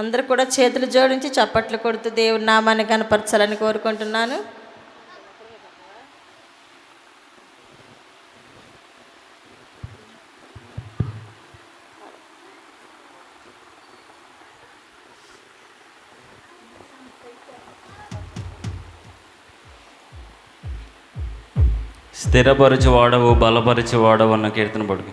అందరూ కూడా చేతులు జోడించి చప్పట్లు కొడుతూ దేవుడి నామాన్ని కనపరచాలని కోరుకుంటున్నాను. స్థిరపరచు వాడవు బలపరచు వాడవు అన్న కీర్తన పడుకు.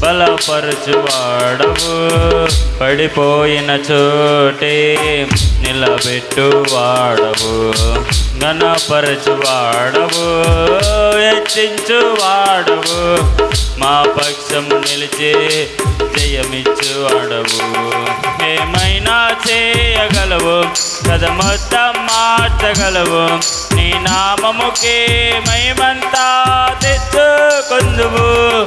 బలపరచువాడవు. పడిపోయిన చోటే నిలబెట్టు వాడవు ఘనపరచువాడవు. హెచ్చించువాడవు మా పక్షం నిలిచి జయమిచ్చువాడవు. ఏమైనా చేయగలవు. కథ మొత్తం మార్చగలవు. నీ నామముకే మహిమంతా తెచ్చుకుందువు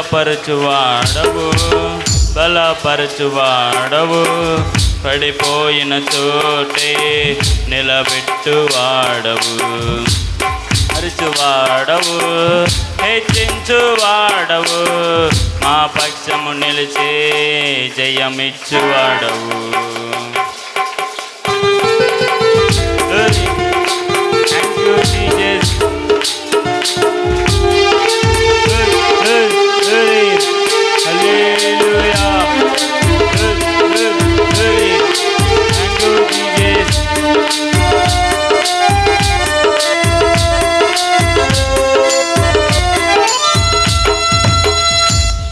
బలపరచువాడవు బలపరచువాడవు. పడిపోయిన చోటే నిలబెట్టువాడవు. అరుచువాడవు హెచ్చించువాడవు. మా పక్షము నిలిచే జయమిచ్చువాడవు.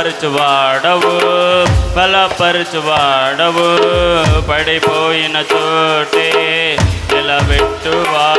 బలపరచువాడవు బలపరచువాడవు. పడిపోయిన చోటే నిలబెట్టువా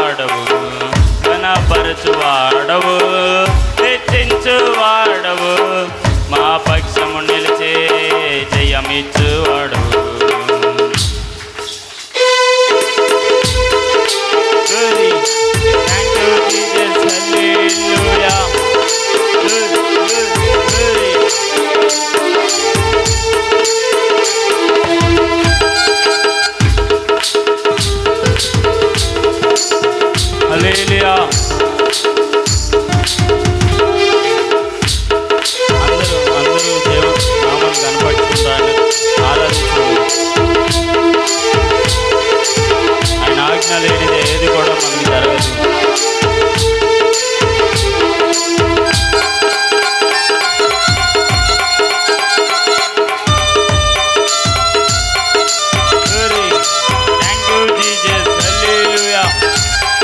ఆజ్ఞ లేనిది ఏది కూడా మనకి జరగదు.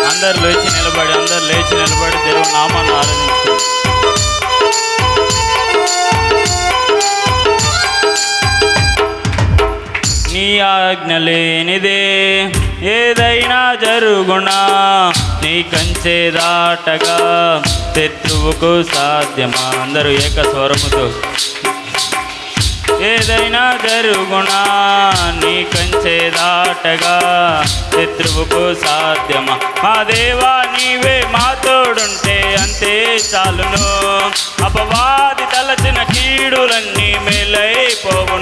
అందరు లేచి నిలబడి అందరు లేచి నిలబడి దేవుని నామాన్ని ఆరాధించారు నీ ఆజ్ఞ లేనిదే ఏదైనా జరుగునా నీ కంచే దాటగా. శత్రువుకు సాధ్యమా? అందరూ ఏక స్వరముతో ఏదైనా జరుగునా నీ కంచే దాటగా. శత్రువుకు సాధ్యమా? మా దేవా నీవే మా తోడుంటే అంతే చాలును. అపవాది తలచిన కీడులన్నీ మేలైపోవు.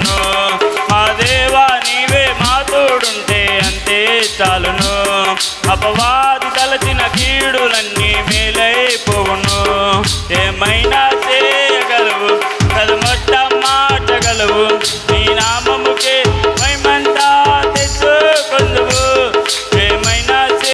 అపవాది తలచిన కీడులన్నీ మేలైపోవును